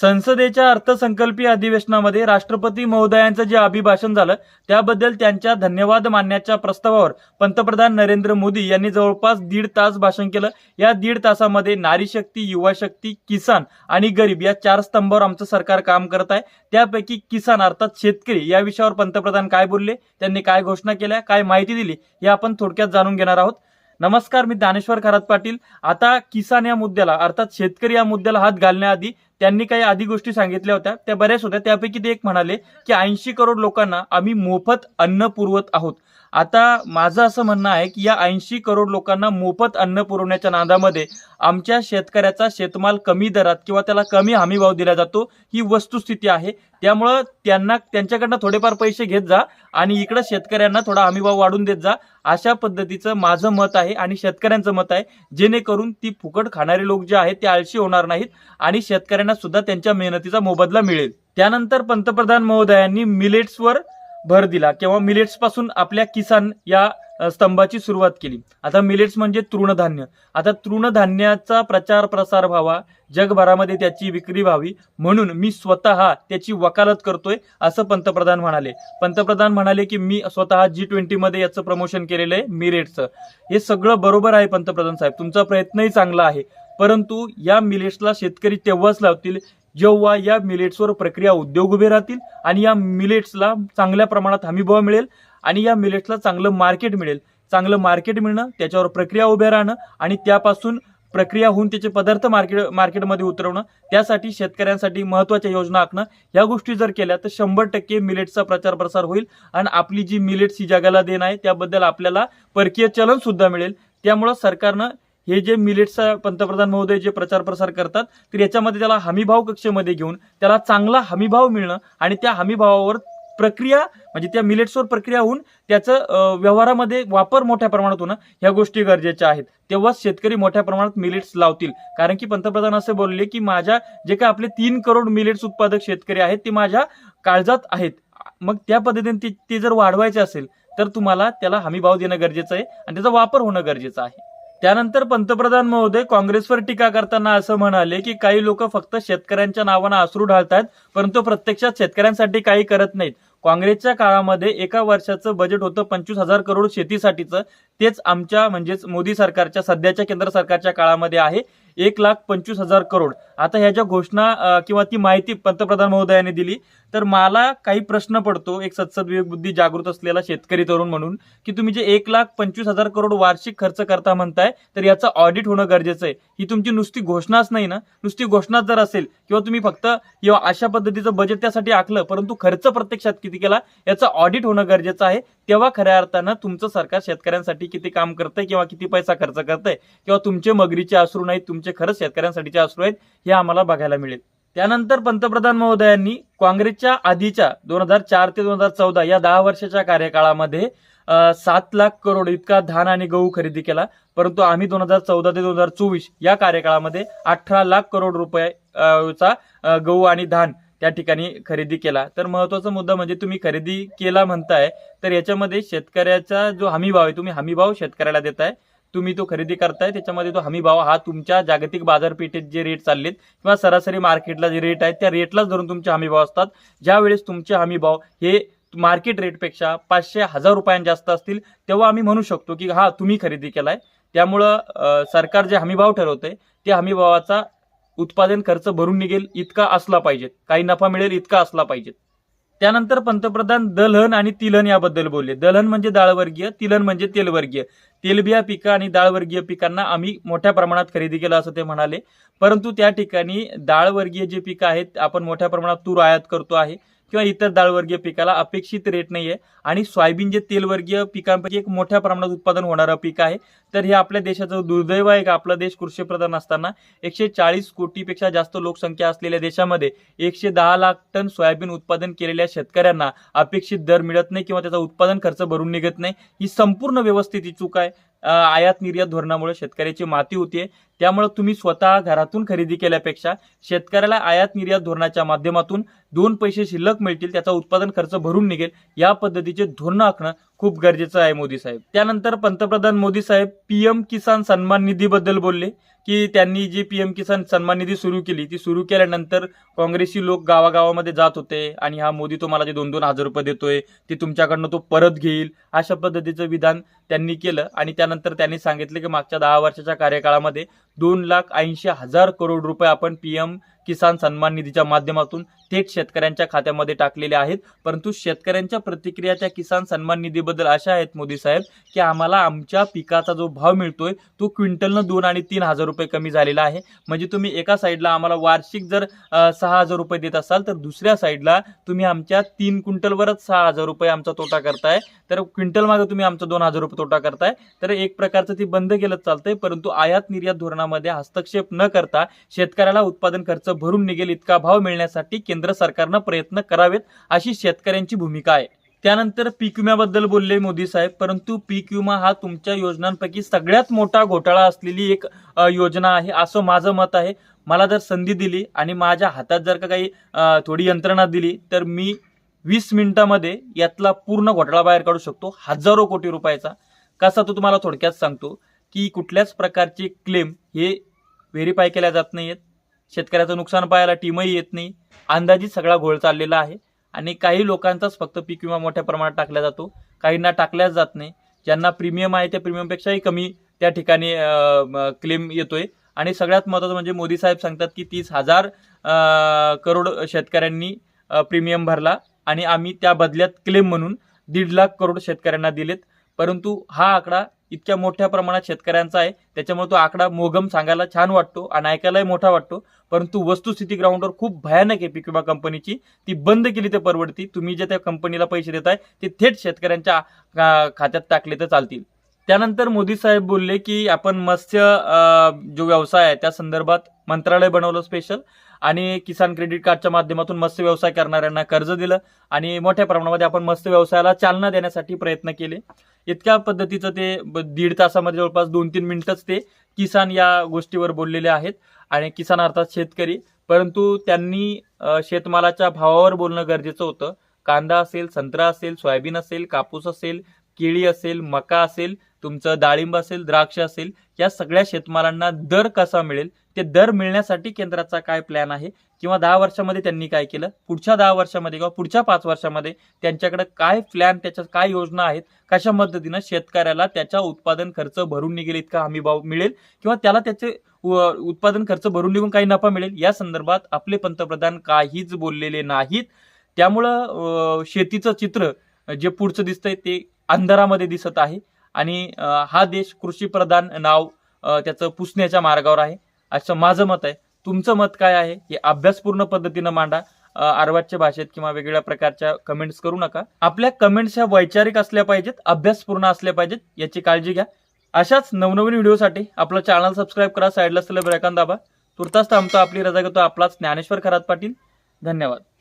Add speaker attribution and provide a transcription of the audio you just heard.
Speaker 1: संसदेच्या अर्थसंकल्पीय अधिवेशनामध्ये राष्ट्रपती महोदयांचं जे अभिभाषण झालं त्याबद्दल त्यांच्या धन्यवाद मानण्याच्या प्रस्तावावर पंतप्रधान नरेंद्र मोदी यांनी जवळपास दीड तास भाषण केलं. या दीड तासामध्ये नारी शक्ती युवा शक्ती किसान आणि गरीब या चार स्तंभावर आमचं सरकार काम करत आहे. त्यापैकी किसान अर्थात शेतकरी या विषयावर पंतप्रधान काय बोलले त्यांनी काय घोषणा केल्या काय माहिती दिली हे आपण थोडक्यात जाणून घेणार आहोत. नमस्कार मी दानेश्वर खरात पाटील. आता किसान या मुद्द्याला अर्थात शेतकरी या मुद्द्याला हात घालण्याआधी त्यांनी काही आधी गोष्टी सांगितल्या होत्या त्या बऱ्याच होत्या. त्यापैकी ते एक म्हणाले की ऐंशी करोड लोकांना आम्ही मोफत अन्न पुरवत आहोत. आता माझं असं म्हणणं आहे की या ऐंशी करोड लोकांना मोफत अन्न पुरवण्याच्या नादामध्ये आमच्या शेतकऱ्याचा शेतमाल कमी दरात किंवा त्याला कमी हमीभाव दिला जातो ही वस्तुस्थिती आहे. त्यामुळं त्यांना त्यांच्याकडनं थोडेफार पैसे घेत जा आणि इकडं शेतकऱ्यांना थोडा हमीभाव वाढून देत जा. अशा पद्धतीचं माझं मत आहे आणि शेतकऱ्यांचं मत आहे जेणेकरून ती फुकट खाणारे लोक जे आहेत ते आळशी होणार नाहीत आणि शेतकऱ्यांना सुद्धा त्यांच्या मेहनतीचा मोबदला मिळेल. त्यानंतर पंतप्रधान महोदयांनी मिलेट्सवर भर दिला किंवा मिलेट्सपासून आपल्या किसान या स्तंभाची सुरुवात केली. आता मिलेट्स म्हणजे तृणधान्य. आता तृणधान्याचा प्रचार प्रसार व्हावा जगभरामध्ये त्याची विक्री व्हावी म्हणून मी स्वतः त्याची वकालत करतोय असं पंतप्रधान म्हणाले. पंतप्रधान म्हणाले की मी स्वतः जी ट्वेंटी मध्ये याचं प्रमोशन केलेलं आहे मिलेट्सचं. हे सगळं बरोबर आहे पंतप्रधान साहेब तुमचा प्रयत्नही चांगला आहे. परंतु या मिलेट्सला शेतकरी तेव्हाच लावतील जेव्हा या मिलेट्सवर प्रक्रिया उद्योग उभे राहतील आणि या मिलेट्सला चांगल्या प्रमाणात हमीभाव मिळेल आणि या मिलेट्सला चांगलं मार्केट मिळेल. चांगलं मार्केट मिळणं त्याच्यावर प्रक्रिया उभ्या राहणं आणि त्यापासून प्रक्रिया होऊन त्याचे पदार्थ मार्केट मार्केटमध्ये उतरवणं त्यासाठी शेतकऱ्यांसाठी महत्त्वाच्या योजना आखणं या गोष्टी जर केल्या तर शंभर टक्के मिलेट्सचा प्रचार प्रसार होईल आणि आपली जी मिलेट्स ही जगाला देण आहे त्याबद्दल आपल्याला परकीय चलन सुद्धा मिळेल. त्यामुळं सरकारनं हे जे मिलेटचा पंतप्रधान महोदय जे प्रचार प्रसार करतात तर याच्यामध्ये त्याला हमीभाव कक्षेमध्ये घेऊन त्याला चांगला हमीभाव मिळणं आणि त्या हमीभावावर प्रक्रिया म्हणजे त्या मिलेट्सवर प्रक्रिया होऊन त्याचं व्यवहारामध्ये वापर मोठ्या प्रमाणात होणं ह्या गोष्टी गरजेच्या आहेत. तेव्हाच शेतकरी मोठ्या प्रमाणात मिलेट्स लावतील. कारण की पंतप्रधान असे बोलले की माझ्या जे काय आपले तीन करोड मिलेट्स उत्पादक शेतकरी आहेत ते माझ्या काळजात आहेत. मग त्या पद्धतीने ते- ते जर वाढवायचे असेल तर तुम्हाला त्याला हमी भाव देणं गरजेचं आहे आणि त्याचा वापर होणं गरजेचं आहे. त्यानंतर पंतप्रधान महोदय काँग्रेसवर टीका करताना असं म्हणाले की काही लोक फक्त शेतकऱ्यांच्या नावानं आसरू ढालतात परंतु प्रत्यक्षात शेतकऱ्यांसाठी काही करत नाहीत. काँग्रेसच्या काळामध्ये एका वर्षाचं बजेट होतं पंचवीस हजार करोड शेतीसाठीचं. तेच आमच्या म्हणजेच मोदी सरकारच्या सध्याच्या केंद्र सरकारच्या काळामध्ये आहे. एक लाख पंचवीस हजार करोड. आता ह्या ज्या घोषणा किंवा ती माहिती पंतप्रधान महोदयाने दिली तर मला काही प्रश्न पडतो एक सत्सद विवेकबुद्धी जागृत असलेला शेतकरी तरुण म्हणून की तुम्ही जे एक लाख पंचवीस हजार करोड वार्षिक खर्च करता म्हणताय तर याचं ऑडिट होणं गरजेचं आहे. ही तुमची नुसती घोषणाच नाही ना? नुसती घोषणाच जर असेल किंवा तुम्ही फक्त किंवा अशा पद्धतीचं बजेट त्यासाठी आखलं परंतु खर्च प्रत्यक्षात किती केला याचं ऑडिट होणं गरजेचं आहे. तेव्हा खऱ्या अर्थानं तुमचं सरकार शेतकऱ्यांसाठी किती काम करतंय किंवा किती पैसा खर्च करतंय किंवा तुमचे मगरीचे अश्रू नाहीत तुमचे खरंच शेतकऱ्यांसाठीचे अश्रू आहेत हे आम्हाला बघायला मिळेल. त्यानंतर पंतप्रधान महोदयांनी काँग्रेसच्या आधीच्या दोन हजार चार ते दोन हजार चौदा या दहा वर्षाच्या कार्यकाळामध्ये सात लाख करोड इतका धान आणि गहू खरेदी केला. परंतु आम्ही दोन हजार चौदा ते दोन हजार चोवीस या कार्यकाळामध्ये अठरा लाख करोड रुपये चा गहू आणि धान त्या ठिकाणी खरेदी केला. तर महत्त्वाचा मुद्दा म्हणजे तुम्ही खरेदी केला म्हणताय तर याच्यामध्ये शेतकऱ्याचा जो हमीभाव आहे तुम्ही हमीभाव शेतकऱ्याला देताय. तुम्ही तो खरेदी करताय त्याच्यामध्ये तो हमी भाव हा तुमच्या जागतिक बाजारपेठेत जे रेट चाललेत किंवा सरासरी मार्केटला जे रेट आहेत त्या रेटलाच धरून तुमचे हमी भाव असतात. ज्यावेळेस तुमचे हमी भाव हे मार्केट रेटपेक्षा पाचशे हजार रुपयांनी जास्त असतील तेव्हा आम्ही म्हणू शकतो की हा तुम्ही खरेदी केलाय. त्यामुळं सरकार जे हमीभाव ठरवतंय त्या हमीभावाचा उत्पादन खर्च भरून निघेल इतका असला पाहिजे काही नफा मिळेल इतका असला पाहिजे त्यानंतर पंतप्रधान दलहन आणि तिलहन याबद्दल बोलले. दलहन म्हणजे डाळवर्गीय तिलहन म्हणजे तेलवर्गीय. तेलबिया पिकं आणि डाळवर्गीय पिकांना आम्ही मोठ्या प्रमाणात खरेदी केलं असं ते म्हणाले. परंतु त्या ठिकाणी डाळवर्गीय जे पिकं आहेत आपण मोठ्या प्रमाणात तूर आयात करतो आहे. किंवा इतर डाळवर्गीय पिकाला अपेक्षित रेट नाहीये. आणि सोयाबीन जे तेलवर्गीय पिकांपैकी एक मोठ्या प्रमाणात उत्पादन होणारं पीक आहे तर हे आपल्या देशाचं दुर्दैव आहे का? आपला देश कृषीप्रधान असताना एकशे चाळीस कोटीपेक्षा जास्त लोकसंख्या असलेल्या देशामध्ये एकशे दहा लाख टन सोयाबीन उत्पादन केलेल्या शेतकऱ्यांना अपेक्षित दर मिळत नाही किंवा त्याचा उत्पादन खर्च भरून निघत नाही. ही संपूर्ण व्यवस्थेची चूक आहे. आयात निर्यात धोरणामुळे शेतकऱ्याची माती होतीये. त्यामुळे तुम्ही स्वतः घरातून खरेदी केल्यापेक्षा शेतकऱ्याला आयात निर्यात धोरणाच्या माध्यमातून दोन पैसे शिल्लक मिळतील त्याचा उत्पादन खर्च भरून निघेल या पद्धतीचे धोरण आखणं खूप गरजेचं आहे मोदी साहेब. त्यानंतर पंतप्रधान मोदी साहेब पीएम किसान सन्मान निधीबद्दल बोलले. की त्यांनी जी पी एम किसान सन्मान निधी सुरू केली ती सुरू केल्यानंतर काँग्रेसी लोक गावागावामध्ये जात होते आणि हा मोदी तुम्हाला जे दोन दोन हजार रुपये देतोय ते तुमच्याकडनं तो परत घेईल अशा पद्धतीचं विधान त्यांनी केलं. आणि त्यानंतर त्यांनी सांगितलं की मागच्या दहा वर्षाच्या कार्यकाळामध्ये दोन लाख ऐंशी हजार करोड रुपये आपण पी एम किसान सन्मान निधीच्या माध्यमातून थेट शेतकऱ्यांच्या खात्यामध्ये टाकलेले आहेत. परंतु शेतकऱ्यांच्या प्रतिक्रिया त्या किसान सन्मान निधीबद्दल अशा आहेत मोदी साहेब की आम्हाला आमच्या पिकाचा जो भाव मिळतोय तो क्विंटलनं दोन आणि तीन हजार रुपये रुपये कमी झालेला आहे. म्हणजे तुम्ही एका साईडला आम्हाला वार्षिक जर सहा हजार रुपये देत असाल तर दुसऱ्या साईडला तुम्ही आमच्या तीन क्विंटलवरच सहा हजार रुपये आमचा तोटा करताय. तर क्विंटल मागे तुम्ही आमचा दोन हजार रुपये तोटा करताय. तर एक प्रकारचं ती बंद केलं चालतंय परंतु आयात निर्यात धोरणामध्ये हस्तक्षेप न करता शेतकऱ्याला उत्पादन खर्च भरून निघेल इतका भाव मिळण्यासाठी केंद्र सरकारनं प्रयत्न करावेत अशी शेतकऱ्यांची भूमिका आहे. त्यानंतर पीक विम्याबद्दल बोलले मोदी साहेब परंतु पीक विमा हा तुमच्या योजनांपैकी सगळ्यात मोठा घोटाळा असलेली एक योजना आहे असं माझं मत आहे. मला जर संधी दिली आणि माझ्या हातात जर का काही थोडी यंत्रणा दिली तर मी वीस मिनिटामध्ये यातला पूर्ण घोटाळा बाहेर काढू शकतो हजारो कोटी रुपयाचा. कसा तो तुम्हाला थोडक्यात सांगतो की कुठल्याच प्रकारचे क्लेम हे व्हेरीफाय केल्या जात नाहीत शेतकऱ्याचं नुकसान पाहायला टीमही येत नाही. अंदाजित सगळा घोळ चाललेला आहे. आणि काही लोकांचाच फक्त पीक विमा मोठ्या प्रमाणात टाकला जातो. काहींना टाकल्याच जात नाही. ज्यांना प्रीमियम आहे त्या प्रीमियमपेक्षाही कमी त्या ठिकाणी क्लेम येतोय. आणि सगळ्यात महत्त्वाचं म्हणजे मोदी साहेब सांगतात की तीस हजार करोड शेतकऱ्यांनी प्रीमियम भरला आणि आम्ही त्या बदल्यात क्लेम म्हणून दीड लाख करोड शेतकऱ्यांना दिलेत. परंतु हा आकडा इतक्या मोठ्या प्रमाणात शेतकऱ्यांचा आहे. त्याच्यामुळे तो आकडा मोगम सांगायला छान वाटतो आणि ऐकायलाही मोठा वाटतो. परंतु वस्तुस्थिती ग्राउंडवर खूप भयानक आहे पीक विमा कंपनीची. ती बंद केली तर परवडती. तुम्ही जे त्या कंपनीला पैसे देताय ते थेट शेतकऱ्यांच्या खात्यात टाकले तर चालतील. त्यानंतर मोदी साहेब बोलले की आपण मत्स्य जो व्यवसाय आहे त्या संदर्भात मंत्रालय बनवलं स्पेशल आणि किसान क्रेडिट कार्डच्या माध्यमातून मत्स्य व्यवसाय करणाऱ्यांना कर्ज दिलं आणि मोठ्या प्रमाणामध्ये आपण मत्स्य व्यवसायाला चालना देण्यासाठी प्रयत्न केले. इतक्या पद्धतीचं ते ब- दीड तासामध्ये जवळपास दोन तीन मिनिटच ते किसान या गोष्टीवर बोललेले आहेत आणि किसान अर्थात शेतकरी. परंतु त्यांनी शेतमालाच्या भावावर बोलणं गरजेचं होतं. कांदा असेल संत्रा असेल सोयाबीन असेल कापूस असेल केळी असेल मका असेल तुमचं डाळिंब असेल द्राक्ष असेल या सगळ्या शेतमालांना दर कसा मिळेल ते दर मिळण्यासाठी केंद्राचा काय प्लॅन आहे? किंवा दहा वर्षामध्ये त्यांनी काय केलं? पुढच्या दहा वर्षामध्ये किंवा पुढच्या पाच वर्षामध्ये त्यांच्याकडे काय प्लॅन त्याच्या काय योजना आहेत? कशा पद्धतीनं शेतकऱ्याला त्याच्या उत्पादन खर्च भरून निघेल इतका हमी भाव मिळेल? किंवा त्याला त्याचे उत्पादन खर्च भरून निघून काही नफा मिळेल? या संदर्भात आपले पंतप्रधान काहीच बोललेले नाहीत. त्यामुळं शेतीचं चित्र जे पुढचं दिसतंय ते अंधारामध्ये दिसत आहे. आणि हा देश कृषीप्रधान नाव त्याचं पुसण्याच्या मार्गावर आहे. असं माझं मत आहे. तुमचं मत काय आहे? हे अभ्यासपूर्ण पद्धतीनं मांडा. अ, आरवाच्या भाषेत किंवा वेगवेगळ्या प्रकारच्या कमेंट्स करू नका. आपल्या कमेंट्स ह्या वैचारिक असल्या पाहिजेत अभ्यासपूर्ण असल्या पाहिजेत याची काळजी घ्या. अशाच नवनवीन व्हिडिओसाठी आपलं चॅनल सबस्क्राईब करा साईडला असलेलं ब्रेकन दाबा. तुर्तास थांबतो आपली रजा घेतो आपलाच ज्ञानेश्वर खरात पाटील. धन्यवाद.